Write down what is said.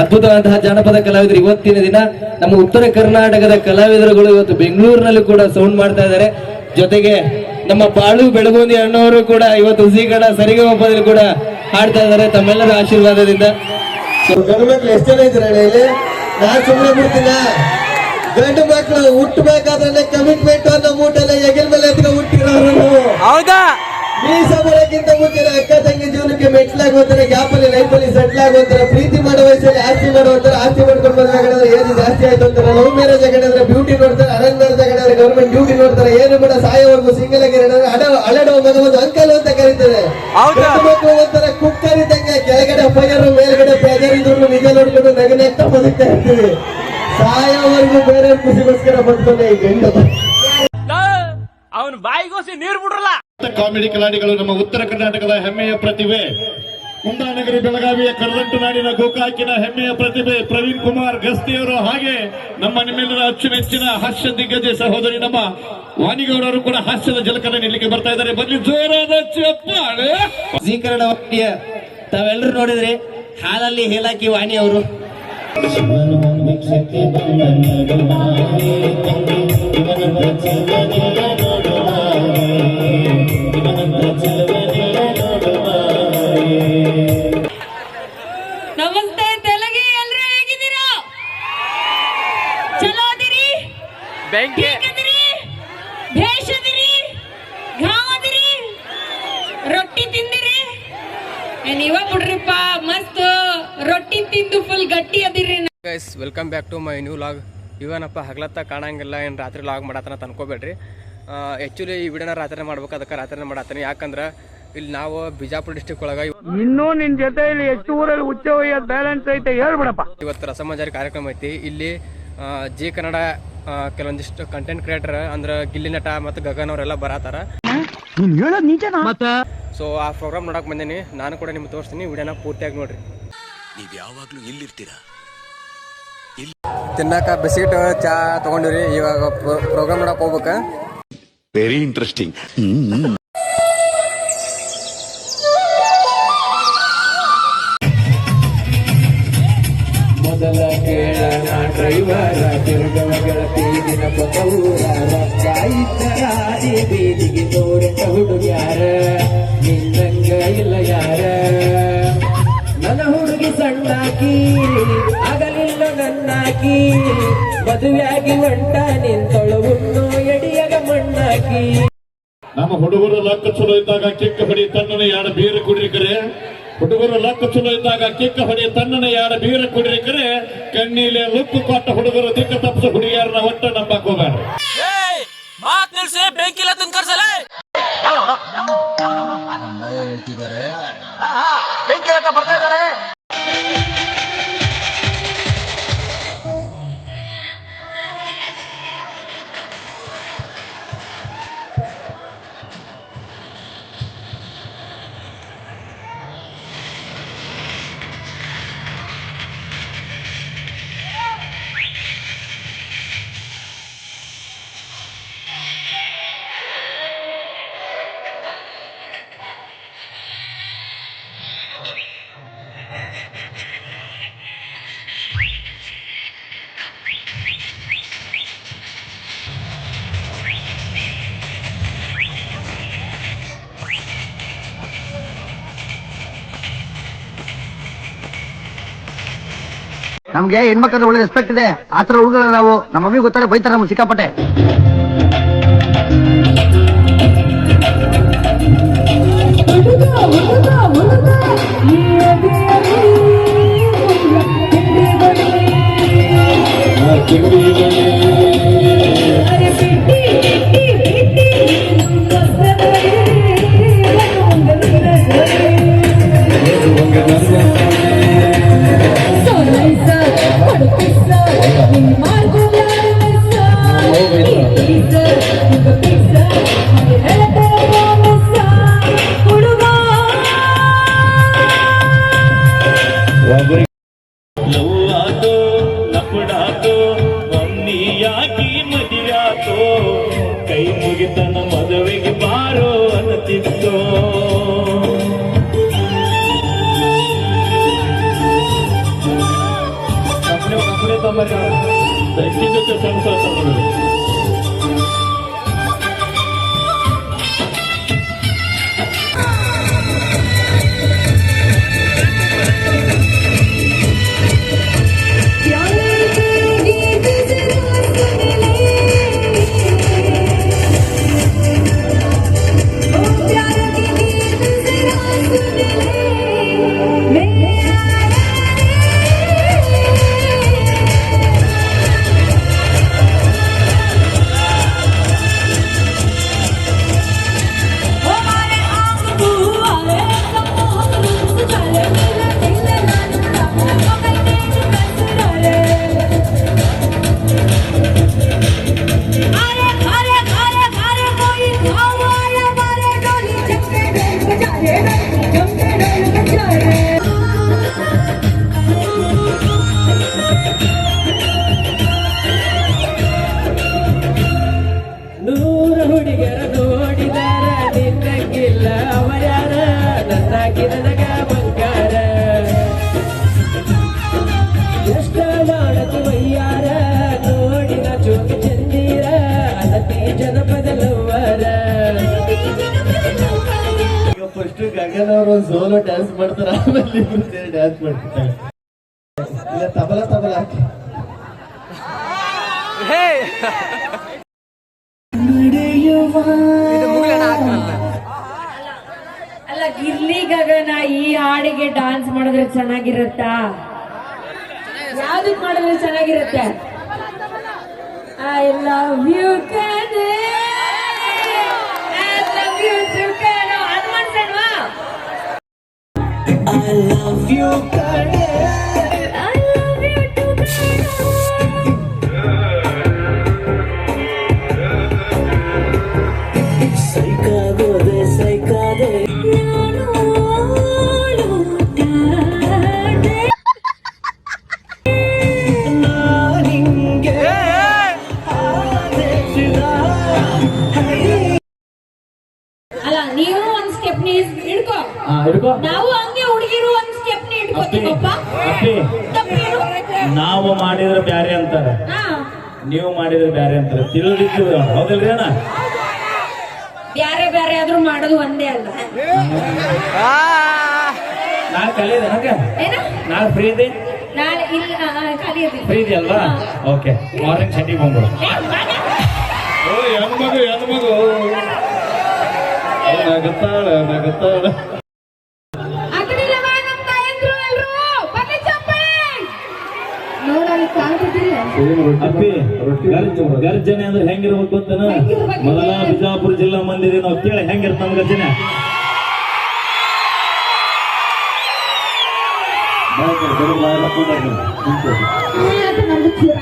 ಅದ್ಭುತವಾದಂತಹ ಜಾನಪದ ಕಲಾವಿದರು ಇವತ್ತಿನ ದಿನ ನಮ್ಮ ಉತ್ತರ ಕರ್ನಾಟಕದ ಕಲಾವಿದರುಗಳು ಇವತ್ತು ಬೆಂಗಳೂರಿನಲ್ಲಿ ಕೂಡ ಸೌಂಡ್ ಮಾಡ್ತಾ ಇದ್ದಾರೆ. ಜೊತೆಗೆ ನಮ್ಮ ಬಾಳು ಬೆಳಗುಂದಿ ಅಣ್ಣವರು ಕೂಡ ಇವತ್ತು ಹುಸಿಗಡ ಸರಿಗಮಪದಲ್ಲಿ ಕೂಡ ಹಾಡ್ತಾ ಇದ್ದಾರೆ ತಮ್ಮೆಲ್ಲರ ಆಶೀರ್ವಾದದಿಂದ. ಎಷ್ಟು ಜನ ಇದ್ರೆ ಇಲ್ಲಿ? ನಾನ್ ಸುಮ್ಮನೆ ಬಿಡ್ತೀನ? ಗಂಡು ಮಕ್ಕಳು ಹುಟ್ಟಬೇಕಾದ್ರೆ ಕಮಿಟ್ಮೆಂಟ್ ಅನ್ನೋ ಮೂಟೆಲ್ಲ ಎಗಿಲ್ ಮೇಲೆ ಎತ್ಕೊಂಡು ಹುಟ್ಟಿರೋರು. ಹೌದಾ? ಬರೋಕ್ಕಿಂತ ಮುಂಚೆ ಅಕ್ಕ ತಂಗಿ ಜೀವನಕ್ಕೆ ಮೆಟ್ಲಾಗಿ ಹೋಗ್ತಾರೆ ಗ್ಯಾಪ್ ಅಲ್ಲಿ ಲೈಫ್ ಅಲ್ಲಿ ಸೆಟ್ಲ್ ಆಗಿ ಪ್ರೀತಿ ಮಾಡೋ ವಯಸ್ಸಲ್ಲಿ ಆಸ್ತಿ ಮಾಡೋ ಹೋಗ್ತಾರೆ ಆಸ್ತಿ ಮಾಡ್ಕೊಂಡು ಬಂದ್ರೆ ಏನು ಜಾಸ್ತಿ ಆಯ್ತು ಅಂತಾರೆ? ಲವ್ ಮ್ಯಾರೇಜ್ ಆಗಿದ್ರೆ ಬ್ಯೂಟಿ ನೋಡ್ತಾರೆ ಅರೇಂಜ್ ಮ್ಯಾರೇಜ್ ಆಗಿದ್ರೆ ಗೌರ್ಮೆಂಟ್ ಡ್ಯೂಟಿ ನೋಡ್ತಾರೆ ಏನು ಬೇಡ ಸಾಯೋವರೆಗೂ ಸಿಂಗಲ್ ಆಗಿ ಅಡ ಅಳಡೋ ಮಗ ಒಂದು ಅಂಕಲ್ ಅಂತ ಕರೀತಾರೆ. ಮಕ್ಳು ಒಂಥರ ಕುಕ್ಕರ್ ಇದ್ದಂಗೆ ಕೆಳಗಡೆ ಫೈರ್ ಮೇಲ್ಗಡೆ ಪ್ರೆಜರ್ ಇದ್ರು ನಿಜ ನೋಡ್ಕೊಂಡು ನಗನೆಕ್ತ ಬದುಕ್ತಾ ಇರ್ತೀವಿ. ಸಾಯೋವರೆಗೂ ಬೇರೆ ಖುಷಿಗೋಸ್ಕರ ಬರ್ತಾನೆ ಈ ಗಂಡ ಅವನು ಬಾಯಿಗೋಸಿ ನೀರ್ ಬಿಡ್ರಲ್ಲ. ಕಾಮಿಡಿ ಕಲಾಡಿಗಳು ನಮ್ಮ ಉತ್ತರ ಕರ್ನಾಟಕದ ಹೆಮ್ಮೆಯ ಪ್ರತಿಭೆ. ಕುಂದಾನಗರಿ ಬೆಳಗಾವಿಯ ಕರದಂಟು ನಾಡಿನ ಗೋಕಾಕಿನ ಹೆಮ್ಮೆಯ ಪ್ರತಿಭೆ ಪ್ರವೀಣ್ ಕುಮಾರ್ ಗಸ್ತಿಯವರು ಹಾಗೆ ನಮ್ಮ ನಿಮ್ಮೆಲ್ಲರ ಅಚ್ಚುಮೆಚ್ಚಿನ ಹಾಸ್ಯ ದಿಗ್ಗಜ ಸಹೋದರಿ ನಮ್ಮ ವಾಣಿಗೌಡರು ಕೂಡ ಹಾಸ್ಯದ ಜಲಕನ ನೀಡಲಿಕ್ಕೆ ಬರ್ತಾ ಇದ್ದಾರೆ. ಬನ್ನಿ ಜೋರಾದ ಚಪ್ಪಾಳೆ. ತಾವೆಲ್ಲರೂ ನೋಡಿದ್ರಿ ಹಾಲಲ್ಲಿ ಹೇಲಾಕಿ ವಾಣಿ ಅವರು ಬೆಂಕಿ ಹೇಗದಿರಿ ಭೇಷ್ ಅದಿರಿ ಘಾವ್ ಅದಿರಿ ರೊಟ್ಟಿ ತಿಂದಿರಿ. ಏ, ನೀವ ಬಿಡ್ರಿಪ್ಪ ಮಸ್ತ್ ರೊಟ್ಟಿ ತಿಂದು ಫುಲ್ ಗಟ್ಟಿ ಅದಿರಿ guys welcome back to my new vlog ಇವನಪ್ಪ ಹಗ್ಲತ್ತ ಕಾಣಂಗಿಲ್ಲ ಏನು ರಾತ್ರಿ ಲಾಗ್ ಮಾಡತ್ತನ ತಂದ್ಕೋಬೇಡ್ರಿ ಆ್ಯಕ್ಚುಲಿ ಈ ವಿಡಿಯೋನ ರಾತ್ರಿ ಮಾಡ್ಬೇಕು ಅದಕ್ಕೆ ರಾತ್ರಿನೇ ಮಾಡತ್ತೀನಿ ಯಾಕಂದ್ರೆ ಇಲ್ಲಿ ನಾವು ಬಿಜಾಪುರ ಡಿಸ್ಟಿಕ್ ಒಳಗೆ ಇನ್ನೂ ನಿನ್ ಜೊತೆ ಇಲ್ಲಿ ಎಷ್ಟು ಊರಲ್ಲಿ ಉಚ್ಚ ಬ್ಯಾಲೆನ್ಸ್ ಐತೆ ಹೇಳ್ಬಿಡಪ್ಪ. ಇವತ್ತು ರಸಮಂಜಾರಿ ಕಾರ್ಯಕ್ರಮ ಐತಿ. ಇಲ್ಲಿ ಜಿ ಕನ್ನಡ ಕೆಲವೊಂದಿಷ್ಟು ಕಂಟೆಂಟ್ ಕ್ರಿಯೇಟರ್ ಅಂದ್ರೆ ಗಿಲ್ಲಿ ನಟ ಮತ್ತು ಗಗನ್ ಅವರೆಲ್ಲ ಬರತ್ತಾರ. ನೀನ್ ಹೇಳೋದ್ ನಿಜನಾ ಮತ್ತ? ಸೊ ಆ ಪ್ರೋಗ್ರಾಮ್ ನೋಡಕ್ ಬಂದೇನಿ. ನಾನು ಕೂಡ ನಿಮ್ಗೆ ತೋರಿಸ್ತೀನಿ. ವಿಡಿಯೋನ ಪೂರ್ತಿಯಾಗಿ ನೋಡ್ರಿ. ನೀವು ಯಾವಾಗ್ಲೂ ಇಲ್ಲಿರ್ತೀರಾ? ತಿನ್ನಕ ಬಿಸ್ಕಿಟ್ ಚಾ ತಗೊಂಡಿವ್ರಿ. ಇವಾಗ ಪ್ರೋಗ್ರಾಮ್ ನೋಡಕ್ ಹೋಗ್ಬೇಕ. ವೆರಿ ಇಂಟ್ರೆಸ್ಟಿಂಗ್ ಈ ಬೀದಿಗೆ ತೋರಿಸ ಹುಡುಗ್ಯಾರ ನಿನ್ನಂಗ ಇಲ್ಲ ಯಾರ? ನನ್ನ ಹುಡುಗಿ ಸಣ್ಣಾಕಿ ಆಗಲಿಲ್ಲ ನನ್ನಾಕಿ, ಮದುವೆಯಾಗಿ ಹೊಂಟ ನಿಂತೊಳು ಎಡಿಯಗ ಮಣ್ಣಾಕಿ. ನಮ್ಮ ಹುಡುಗರು ಲಕ್ಕ ಚಲೋ ಇದ್ದಾಗ ಕಿಕ್ಕ ಹೊಡಿ ತನ್ನನ ಯಾಡ ಬೀರ ಕುಡಿರಿಕರೆ ಹುಡುಗರು ಲಕ್ಕ ಚಲೋ ಇದ್ದಾಗ ಕಿಕ್ಕ ಹೊಡಿ ತಣ್ಣನ ಯಾಡ ಬೀರ ಕುಡಿರಿಕರೆ ಕಣ್ಣೀಲೆ ಲುಕ್ಕು ಕೊಟ್ಟ ಹುಡುಗರು ದಿಕ್ಕ ತಪ್ಪಿಸ ಹುಡುಗಿಯರನ್ನ ಒಟ್ಟ ನಂಬಕ್ ಹೋಗ್ಬೇಡ ಮಾತ್ ನಿಲ್ಸಿ ಬೆಂಕಿಲ ತುಂಕರ್ಸಲ ನಮ್ಗೆ ಹೆಣ್ಮಕ್ಳ ಒಳ್ಳೆ ರೆಸ್ಪೆಕ್ಟ್ ಇದೆ ಆತರ ಹುಡುಗರ ನಾವು ನಮ್ಮ ಮಮ್ಮಿ ಗೊತ್ತಾರೆ ಬೈತಾರ ನಮ್ಗೆ ಸಿಕ್ಕಾಪಟ್ಟೆ May ಸೇರಿ ಡ್ಯಾನ್ಸ್ ಮಾಡ್ತಾರೆ ಇಲ್ಲ ತಬಲ ತಬಲ ಹಾಕಿ ಅಲ್ಲ ಗಿರ್ಲಿ ಗಗನ ಈ ಹಾಡಿಗೆ ಡಾನ್ಸ್ ಮಾಡಿದ್ರೆ ಚೆನ್ನಾಗಿರುತ್ತಾ ಯಾವ್ದಕ್ ಮಾಡಿದ್ರೆ ಚೆನ್ನಾಗಿರುತ್ತೆ ಐ ಲವ್ ಯು ಕಣೆ ಐ ಲವ್ ಯು ಟು ಕಣೋ ಅಲ್ಲ ನೀವು ಒಂದ್ ಸ್ಟೆಪ್ ಹಿಡ್ಕೋ ಹಿಡ್ಕೋ ನಾವು ತಪ್ಪೇನು ನಾವು ಮಾಡಿದ್ರೆ ಬ್ಯಾರೆ ಅಂತಾರೆ. ಹಾ. ನೀವು ಮಾಡಿದ್ರೆ ಬ್ಯಾರೆ ಅಂತಾರೆ. ತಿಳಿದಿದ್ದು ಹೌದಿಲ್ರಿ ಅಣ್ಣ? ಬ್ಯಾರೆ ಬ್ಯಾರೆ ಆದ್ರೂ ಮಾಡೋದು ಒಂದೇ ಅಲ್ಲ ನಾಳೆ ಕಲಿಯದೆ ಏನ? ನಾಳೆ ಫ್ರೀ ಇದೆ ನಾಳೆ ಇಲ್ಲ ಇರ್ತೀನಿ. ಫ್ರೀ ಇದೆಯಲ್ವಾ ಓಕೆ ಮಾರ್ನಿಂಗ್ ಸೆಟ್ಟಿಗೆ ಬಂದ್ಬಿಡು ಹೆಣ್ಮಗು ಹೆಣ್ಮಗು. ನಗುತ್ತಾಳ ನಗುತ್ತಾಳ ಅಪ್ಪಿ ಗರ್ಜ- ಗರ್ಜನೆ ಅಂದ್ರೆ ಹೆಂಗಿರ್ಬೇಕು ಗೊತ್ತನ? ಮೊದಲ ಬಿಜಾಪುರ ಜಿಲ್ಲಾ ಮಂದಿರಿ ನಾವು ಕೇಳಿ ಹೆಂಗಿರ್ತ ನಮ್ ಗರ್ಜನೆ.